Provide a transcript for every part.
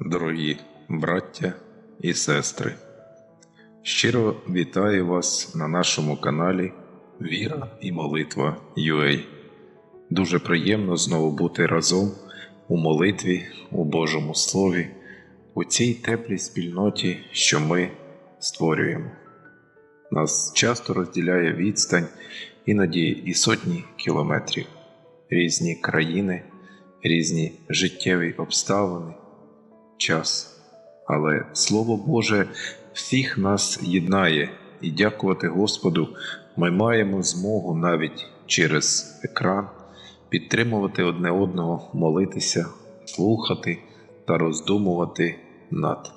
Дорогі браття і сестри, щиро вітаю вас на нашому каналі Віра і Молитва UA. Дуже приємно знову бути разом у молитві, у Божому Слові, у цій теплій спільноті, що ми створюємо. Нас часто розділяє відстань, іноді і сотні кілометрів, різні країни, різні життєві обставини час. Але Слово Боже всіх нас єднає, і дякувати Господу, ми маємо змогу навіть через екран підтримувати одне одного, молитися, слухати та роздумувати над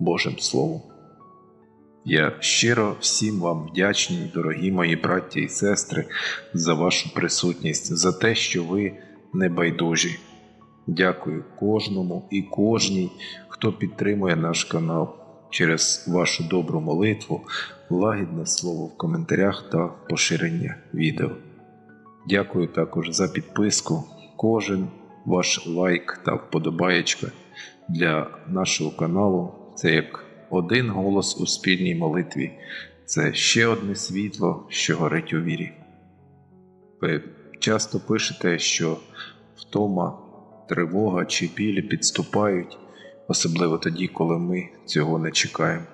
Божим Словом. Я щиро всім вам вдячний, дорогі мої браті і сестри, за вашу присутність, за те, що ви небайдужі. Дякую кожному і кожній, хто підтримує наш канал через вашу добру молитву, лагідне слово в коментарях та поширення відео. Дякую також за підписку. Кожен ваш лайк та вподобаєчка для нашого каналу це як один голос у спільній молитві, це ще одне світло, що горить у вірі. Ви часто пишете, що втома тривога чи білі підступають, особливо тоді, коли ми цього не чекаємо.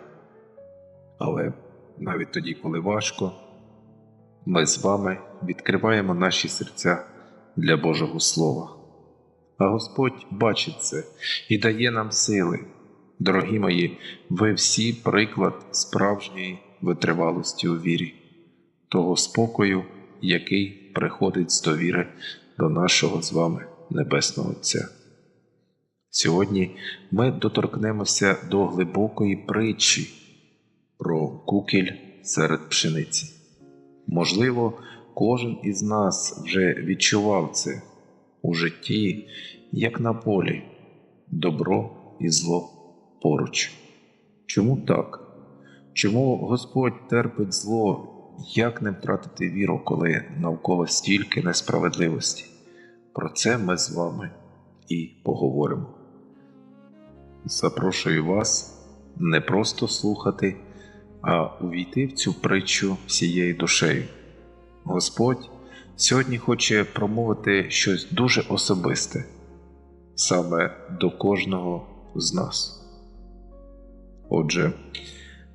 Але навіть тоді, коли важко, ми з вами відкриваємо наші серця для Божого Слова. А Господь бачить це і дає нам сили. Дорогі мої, ви всі приклад справжньої витривалості у вірі, того спокою, який приходить з довіри до нашого з вами Небесного Отця. Сьогодні ми доторкнемося до глибокої притчі про кукіль серед пшениці. Можливо, кожен із нас вже відчував це у житті, як на полі, добро і зло поруч. Чому так? Чому Господь терпить зло? Як не втратити віру, коли навколо стільки несправедливості? Про це ми з вами і поговоримо. Запрошую вас не просто слухати, а увійти в цю притчу всією душею. Господь сьогодні хоче промовити щось дуже особисте саме до кожного з нас. Отже,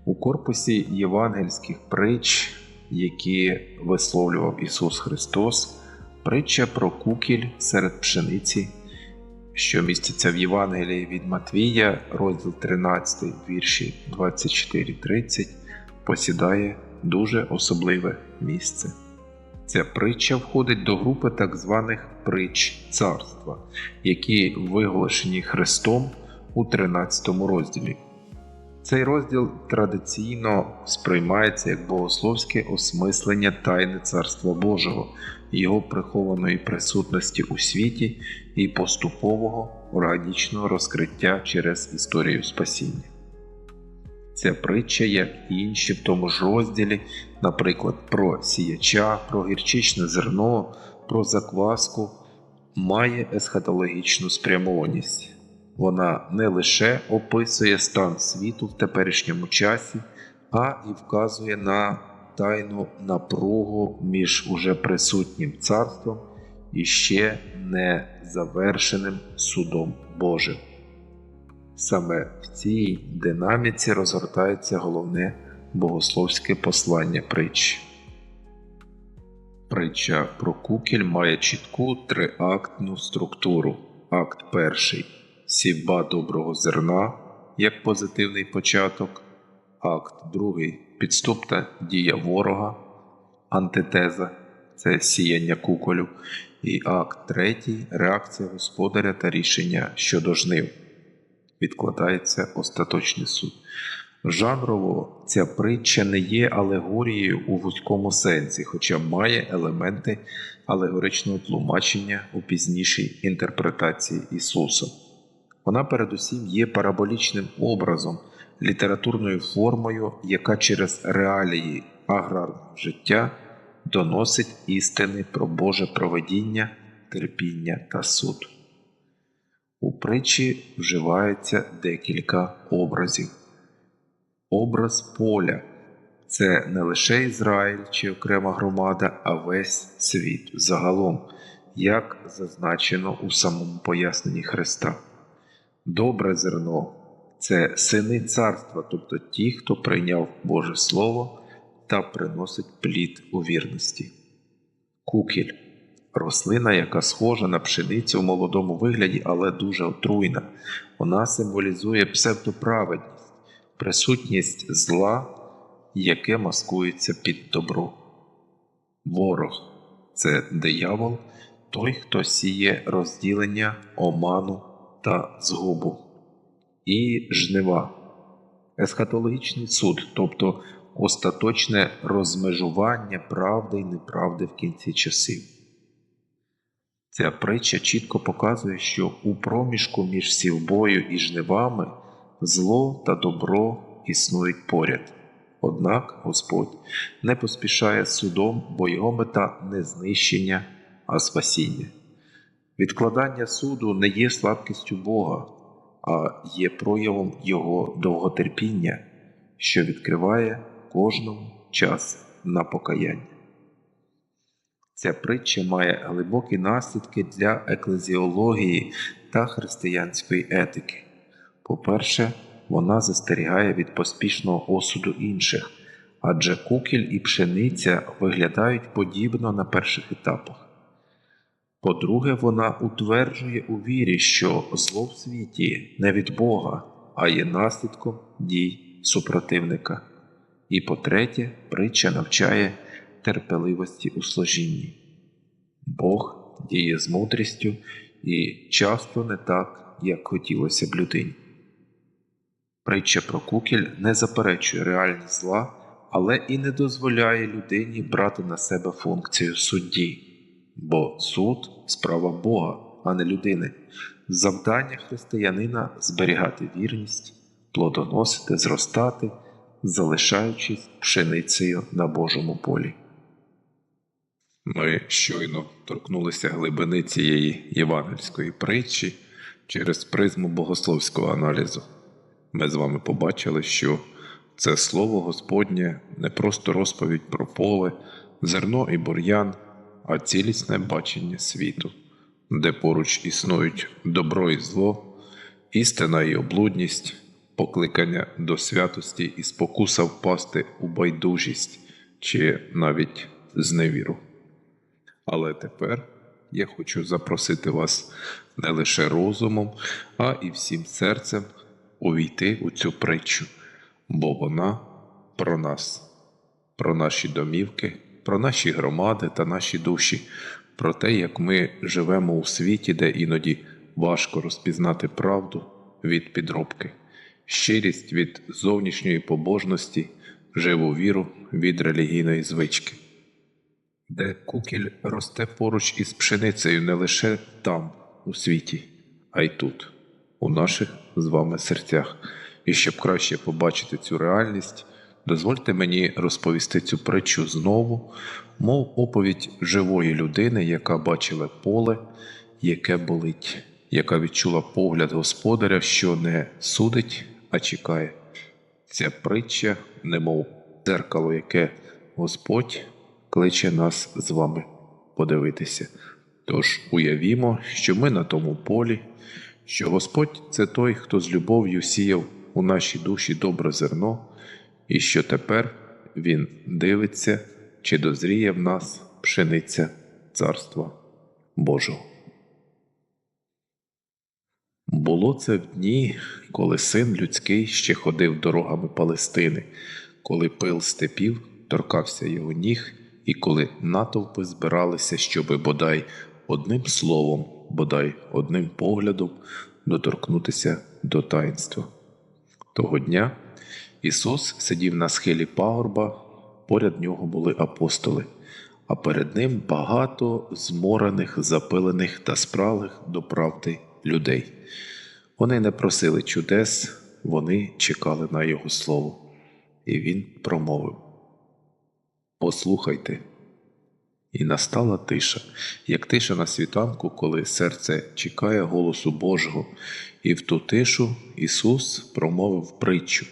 у корпусі євангельських притч, які висловлював Ісус Христос, притча про кукіль серед пшениці, що міститься в Євангелії від Матвія, розділ 13, вірші 24-30, посідає дуже особливе місце. Ця притча входить до групи так званих притч царства, які виголошені Христом у 13 розділі. Цей розділ традиційно сприймається як богословське осмислення тайни Царства Божого, його прихованої присутності у світі і поступового органічного розкриття через історію спасіння. Ця притча, як і інші в тому ж розділі, наприклад, про сіяча, про гірчичне зерно, про закваску, має есхатологічну спрямованість. Вона не лише описує стан світу в теперішньому часі, а і вказує на тайну напругу між уже присутнім царством і ще не завершеним судом Божим. Саме в цій динаміці розгортається головне богословське послання притчі. Притча про кукіль має чітку триактну структуру. Акт перший сівба доброго зерна як позитивний початок, акт другий підступна дія ворога, антитеза це сіяння куколю, і акт третій реакція господаря та рішення щодо жнив. Відкладається остаточний суд. Жанрово ця притча не є алегорією у вузькому сенсі, хоча має елементи алегоричного тлумачення у пізнішій інтерпретації Ісуса. Вона передусім є параболічним образом, літературною формою, яка через реалії аграрного життя доносить істини про Боже проведіння, терпіння та суд. У притчі вживається декілька образів. Образ поля це не лише Ізраїль чи окрема громада, а весь світ загалом, як зазначено у самому поясненні Христа. Добре зерно це сини царства, тобто ті, хто прийняв Боже Слово та приносить плід у вірності. Кукіль рослина, яка схожа на пшеницю в молодому вигляді, але дуже отруйна. Вона символізує псевдоправедність, присутність зла, яке маскується під добро. Ворог це диявол, той, хто сіє розділення, оману та згубу. І жнива есхатологічний суд, тобто остаточне розмежування правди і неправди в кінці часів. Ця притча чітко показує, що у проміжку між сівбою і жнивами зло та добро існують поряд. Однак Господь не поспішає судом, бо його мета не знищення, а спасіння. Відкладання суду не є слабкістю Бога, а є проявом Його довготерпіння, що відкриває кожному час на покаяння. Ця притча має глибокі наслідки для еклезіології та християнської етики. По-перше, вона застерігає від поспішного осуду інших, адже кукіль і пшениця виглядають подібно на перших етапах. По-друге, вона утверджує у вірі, що зло в світі не від Бога, а є наслідком дій супротивника. І по-третє, притча навчає терпеливості у служінні. Бог діє з мудрістю і часто не так, як хотілося б людині. Притча про кукіль не заперечує реальність зла, але і не дозволяє людині брати на себе функцію судді, бо суд справа Бога, а не людини. Завдання християнина зберігати вірність, плодоносити, зростати, залишаючись пшеницею на Божому полі. Ми щойно торкнулися глибини цієї євангельської притчі через призму богословського аналізу. Ми з вами побачили, що це слово Господнє не просто розповідь про поле, зерно і бур'ян, а цілісне бачення світу, де поруч існують добро і зло, істина і облудність, покликання до святості і спокуса впасти у байдужість чи навіть зневіру. Але тепер я хочу запросити вас не лише розумом, а і всім серцем увійти у цю притчу, бо вона про нас, про наші домівки, про наші громади та наші душі, про те, як ми живемо у світі, де іноді важко розпізнати правду від підробки, щирість від зовнішньої побожності, живу віру від релігійної звички де кукіль росте поруч із пшеницею не лише там, у світі, а й тут, у наших з вами серцях. І щоб краще побачити цю реальність, дозвольте мені розповісти цю притчу знову, мов оповідь живої людини, яка бачила поле, яке болить, яка відчула погляд господаря, що не судить, а чекає. Ця притча, немов дзеркало, яке Господь кличе нас з вами подивитися. Тож уявімо, що ми на тому полі, що Господь це той, хто з любов'ю сіяв у нашій душі добре зерно, і що тепер Він дивиться, чи дозріє в нас пшениця Царства Божого. Було це в дні, коли син людський ще ходив дорогами Палестини, коли пил степів торкався його ніг і коли натовпи збиралися, щоби бодай одним словом, бодай одним поглядом доторкнутися до таїнства. Того дня Ісус сидів на схилі пагорба, поряд нього були апостоли, а перед ним багато зморених, запилених та спралих до правди людей. Вони не просили чудес, вони чекали на Його слово, і Він промовив Послухайте, І настала тиша, як тиша на світанку, коли серце чекає голосу Божого, і в ту тишу Ісус промовив притчу,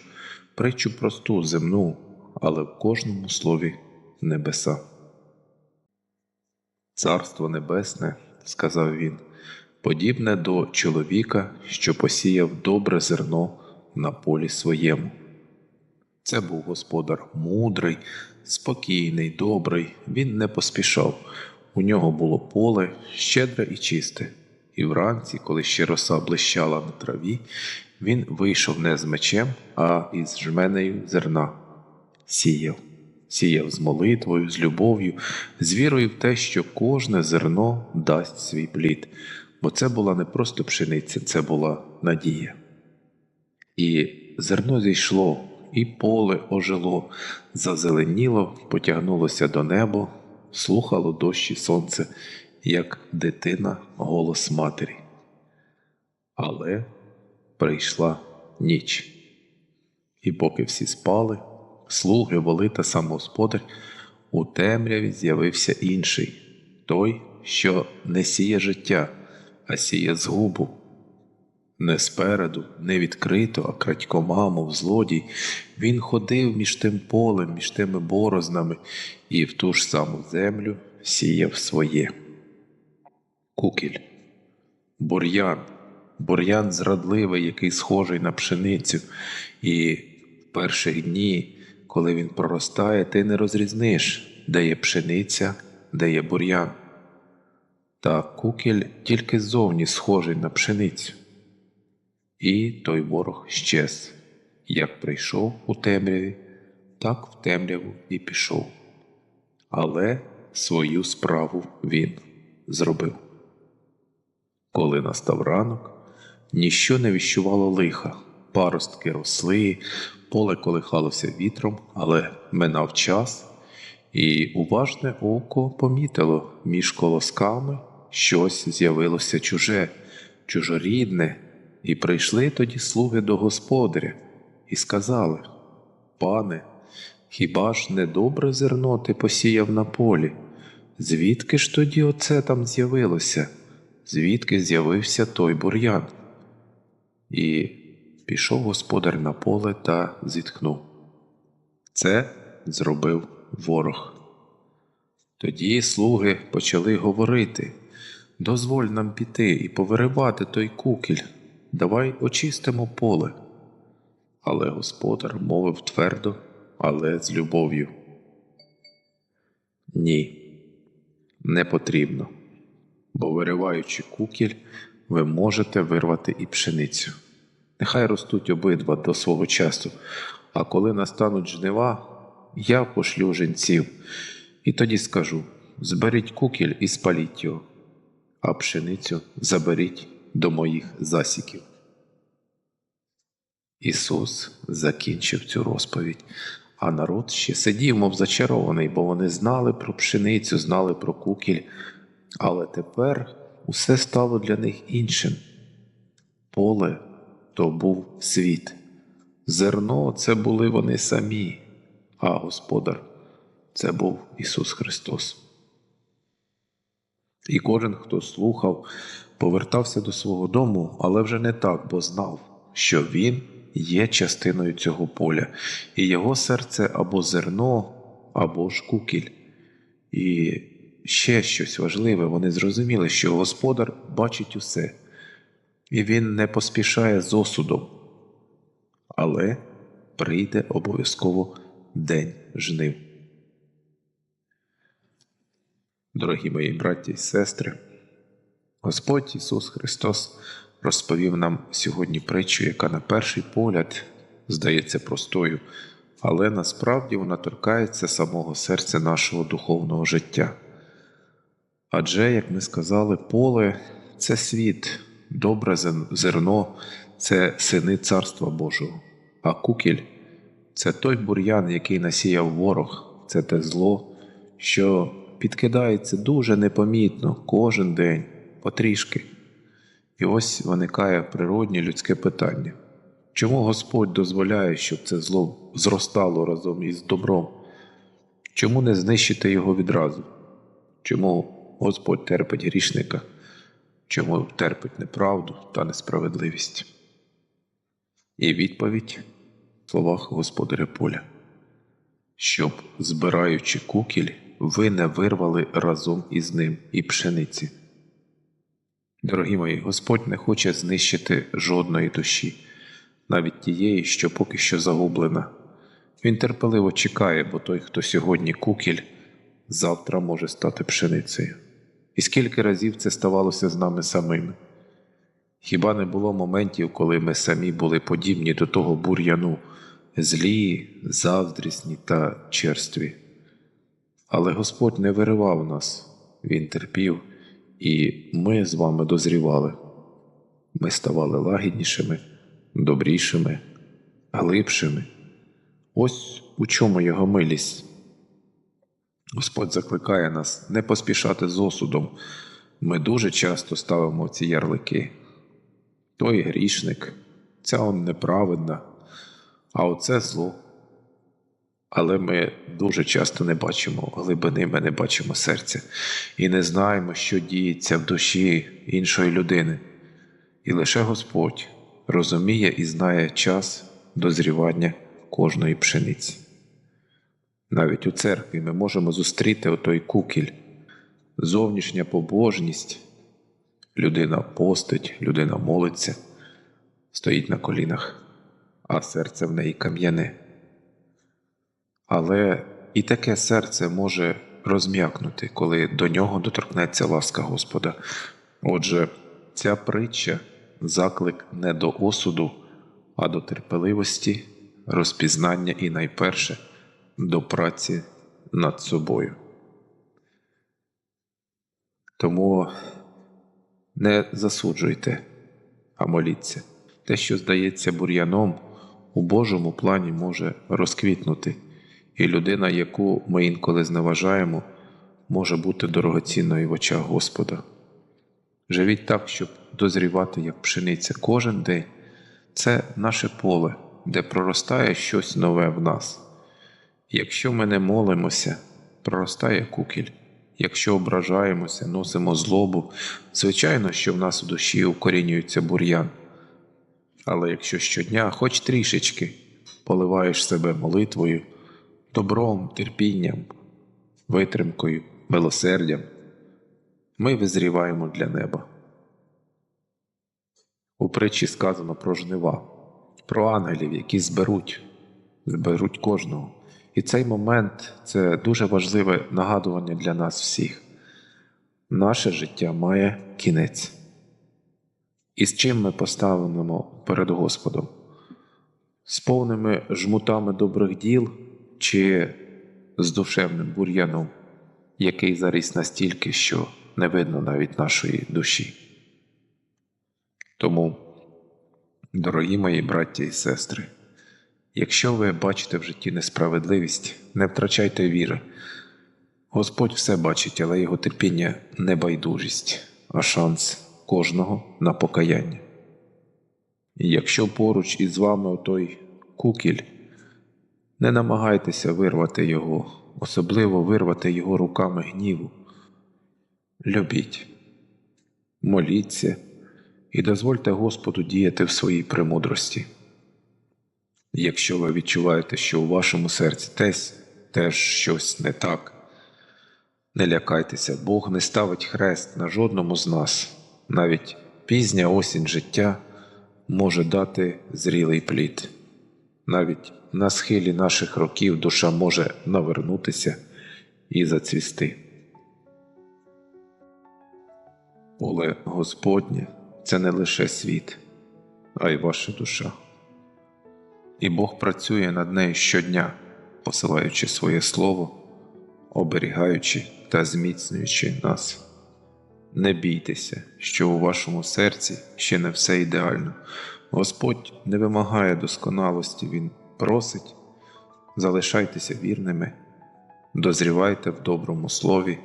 притчу просту, земну, але в кожному слові небеса. Царство Небесне, сказав він, подібне до чоловіка, що посіяв добре зерно на полі своєму. Це був господар мудрий, спокійний, добрий, він не поспішав. У нього було поле щедре і чисте, і вранці, коли ще роса блищала на траві, він вийшов не з мечем, а із жменею зерна. Сіяв, сіяв з молитвою, з любов'ю, з вірою в те, що кожне зерно дасть свій плід, бо це була не просто пшениця, це була надія. І зерно зійшло, і поле ожило, зазеленіло, потягнулося до неба, слухало дощ і сонце, як дитина голос матері. Але прийшла ніч. І поки всі спали, слуги, воли та сам господар, у темряві з'явився інший той, що не сіє життя, а сіє згубу. Не спереду, не відкрито, а крадькома, мов злодій, він ходив між тим полем, між тими борознами, і в ту ж саму землю сіяв своє. Кукіль, бур'ян, бур'ян зрадливий, який схожий на пшеницю, і в перших дні, коли він проростає, ти не розрізниш, де є пшениця, де є бур'ян. Та кукіль тільки ззовні схожий на пшеницю. І той ворог щез, як прийшов у темряві, так в темряву і пішов. Але свою справу він зробив. Коли настав ранок, ніщо не віщувало лиха, паростки росли, поле колихалося вітром, але минав час, і уважне око помітило між колосками щось з'явилося чуже, чужорідне. І прийшли тоді слуги до господаря і сказали Пане, хіба ж не добре зерно ти посіяв на полі? Звідки ж тоді оце там з'явилося? Звідки з'явився той бур'ян? І пішов господар на поле та зітхнув. Це зробив ворог. Тоді слуги почали говорити Дозволь нам піти і повиривати той кукіль. Давай очистимо поле. Але господар мовив твердо, але з любов'ю. Ні, не потрібно, бо вириваючи кукіль, ви можете вирвати і пшеницю. Нехай ростуть обидва до свого часу, а коли настануть жнива, я пошлю жінців, і тоді скажу: зберіть кукіль і спаліть його, а пшеницю заберіть до моїх засіків. Ісус закінчив цю розповідь, а народ ще сидів, мов зачарований, бо вони знали про пшеницю, знали про кукіль, але тепер усе стало для них іншим. Поле то був світ, зерно це були вони самі, а Господар це був Ісус Христос. І кожен, хто слухав, повертався до свого дому, але вже не так, бо знав, що він є частиною цього поля, і його серце або зерно, або ж кукіль. І ще щось важливе, вони зрозуміли, що Господар бачить усе, і він не поспішає з осудом, але прийде обов'язково день жнив. Дорогі мої браті і сестри, Господь Ісус Христос розповів нам сьогодні притчу, яка на перший погляд здається простою, але насправді вона торкається самого серця нашого духовного життя. Адже, як ми сказали, поле це світ, добре зерно, це сини Царства Божого, а кукіль це той бур'ян, який насіяв ворог, це те зло, що підкидається дуже непомітно кожен день, потрішки. І ось виникає природнє людське питання. Чому Господь дозволяє, щоб це зло зростало разом із добром? Чому не знищити його відразу? чому Господь терпить грішника, чому терпить неправду та несправедливість. І відповідь в словах господаря поля, щоб, збираючи кукіль, ви не вирвали разом із ним і пшениці. Дорогі мої, Господь не хоче знищити жодної душі, навіть тієї, що поки що загублена. Він терпеливо чекає, бо той, хто сьогодні кукіль, завтра може стати пшеницею. І скільки разів це ставалося з нами самими? Хіба не було моментів, коли ми самі були подібні до того бур'яну, злі, заздрісні та черстві? Але Господь не виривав нас, Він терпів, і ми з вами дозрівали. Ми ставали лагіднішими, добрішими, глибшими. Ось у чому його милість. Господь закликає нас не поспішати з осудом. Ми дуже часто ставимо ці ярлики. Той грішник, ця он неправедна, а оце зло. Але ми дуже часто не бачимо глибини, ми не бачимо серця і не знаємо, що діється в душі іншої людини. І лише Господь розуміє і знає час дозрівання кожної пшениці. Навіть у церкві ми можемо зустріти отой кукіль, зовнішня побожність. Людина постить, людина молиться, стоїть на колінах, а серце в неї кам'яне. Але і таке серце може розм'якнути, коли до нього доторкнеться ласка Господа. Отже, ця притча заклик не до осуду, а до терпеливості, розпізнання і найперше до праці над собою. Тому не засуджуйте, а моліться. Те, що здається бур'яном, у Божому плані може розквітнути, і людина, яку ми інколи зневажаємо, може бути дорогоцінною в очах Господа. Живіть так, щоб дозрівати, як пшениця кожен день. Це наше поле, де проростає щось нове в нас. Якщо ми не молимося, проростає кукіль. Якщо ображаємося, носимо злобу, звичайно, що в нас у душі укорінюється бур'ян. Але якщо щодня, хоч трішечки, поливаєш себе молитвою, добром, терпінням, витримкою, милосердям, ми визріваємо для неба. У притчі сказано про жнива, про ангелів, які зберуть, зберуть кожного. І цей момент це дуже важливе нагадування для нас всіх. Наше життя має кінець. І з чим ми поставимо перед Господом? З повними жмутами добрих діл чи з душевним бур'яном, який заріс настільки, що не видно навіть нашої душі. Тому, дорогі мої браття і сестри, якщо ви бачите в житті несправедливість, не втрачайте віри. Господь все бачить, але його терпіння не байдужість, а шанс кожного на покаяння. Якщо поруч із вами отой кукіль, не намагайтеся вирвати його, особливо вирвати його руками гніву. Любіть, моліться і дозвольте Господу діяти в своїй премудрості. Якщо ви відчуваєте, що у вашому серці теж, теж щось не так, не лякайтеся, Бог не ставить хрест на жодному з нас, навіть пізня осінь життя може дати зрілий плід. Навіть на схилі наших років душа може навернутися і зацвісти. Поле Господнє це не лише світ, а й ваша душа. І Бог працює над нею щодня, посилаючи своє Слово, оберігаючи та зміцнюючи нас. Не бійтеся, що у вашому серці ще не все ідеально. Господь не вимагає досконалості, Він просить, залишайтеся вірними, дозрівайте в доброму слові,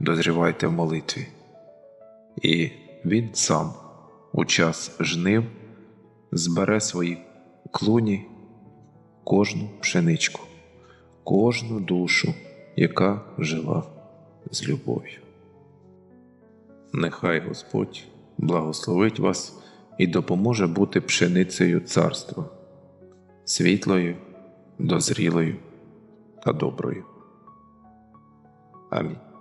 дозрівайте в молитві. І Він сам у час жнив збере свої клуні кожну пшеничку, кожну душу, яка жила з любов'ю. Нехай Господь благословить вас і допоможе бути пшеницею царства, світлою, дозрілою та доброю. Амінь.